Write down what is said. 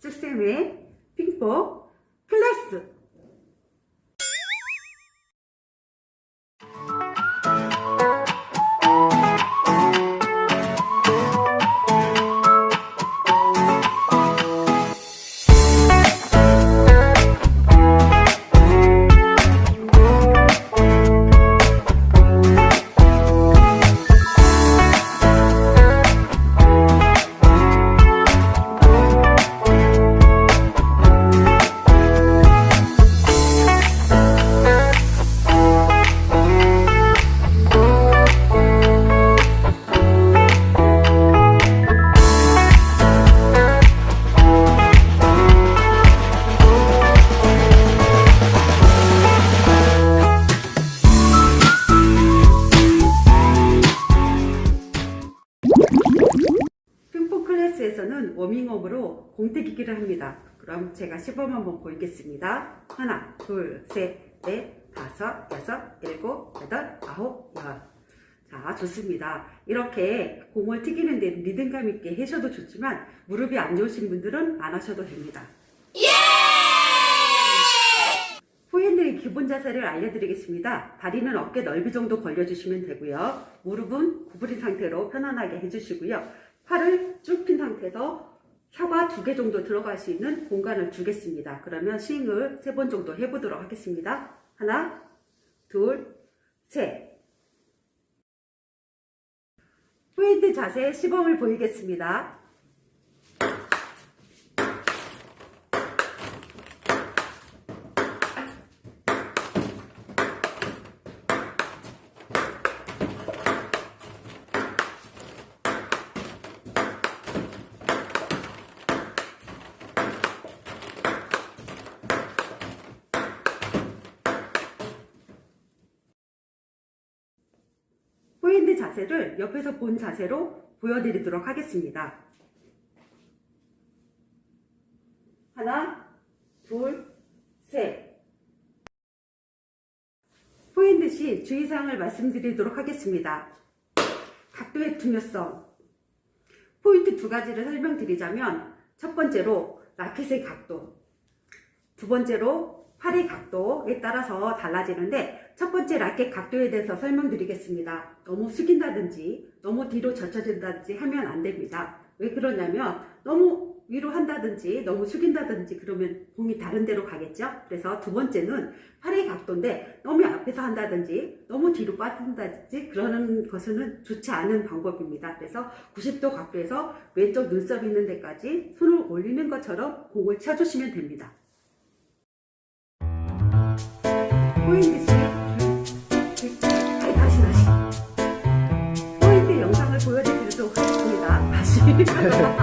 쑥쌤의 핑퐁 클래스 워밍업으로 공태기기를 합니다. 그럼 제가 시범 한번 보이겠습니다. 하나, 둘, 셋, 넷, 다섯, 여섯, 일곱, 여덟, 아홉, 열. 자, 좋습니다. 이렇게 공을 튀기는 데 리듬감 있게 해셔도 좋지만 무릎이 안 좋으신 분들은 안 하셔도 됩니다. 후엔들의 기본 자세를 알려드리겠습니다. 다리는 어깨 넓이 정도 벌려주시면 되고요. 무릎은 구부린 상태로 편안하게 해주시고요. 팔을 쭉 핀 상태에서 혀가 두 개 정도 들어갈 수 있는 공간을 주겠습니다. 그러면 스윙을 세 번 정도 해보도록 하겠습니다. 하나, 둘, 셋. 후엔드 자세 시범을 보이겠습니다. 포핸드 자세를 옆에서 본 자세로 보여드리도록 하겠습니다. 하나, 둘, 셋. 포핸드 시 주의사항을 말씀드리도록 하겠습니다. 각도의 중요성. 포인트 두 가지를 설명드리자면 첫 번째로 라켓의 각도. 두 번째로 팔의 각도에 따라서 달라지는데 첫 번째 라켓 각도에 대해서 설명드리겠습니다. 너무 숙인다든지 너무 뒤로 젖혀진다든지 하면 안 됩니다. 왜 그러냐면 너무 위로 한다든지 너무 숙인다든지 그러면 공이 다른 데로 가겠죠. 그래서 두 번째는 팔의 각도인데 너무 앞에서 한다든지 너무 뒤로 빠진다든지 그러는 것은 좋지 않은 방법입니다. 그래서 90도 각도에서 왼쪽 눈썹 있는 데까지 손을 올리는 것처럼 공을 쳐주시면 됩니다. 포인트 하겠습니